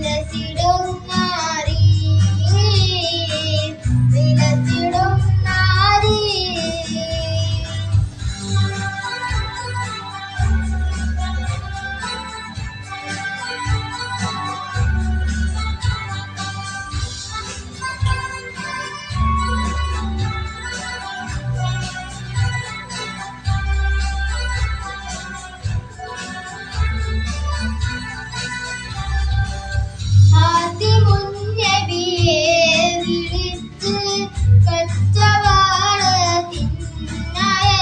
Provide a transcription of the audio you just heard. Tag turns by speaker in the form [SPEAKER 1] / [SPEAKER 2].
[SPEAKER 1] the seed of my കച്ചവാള തിന്നയ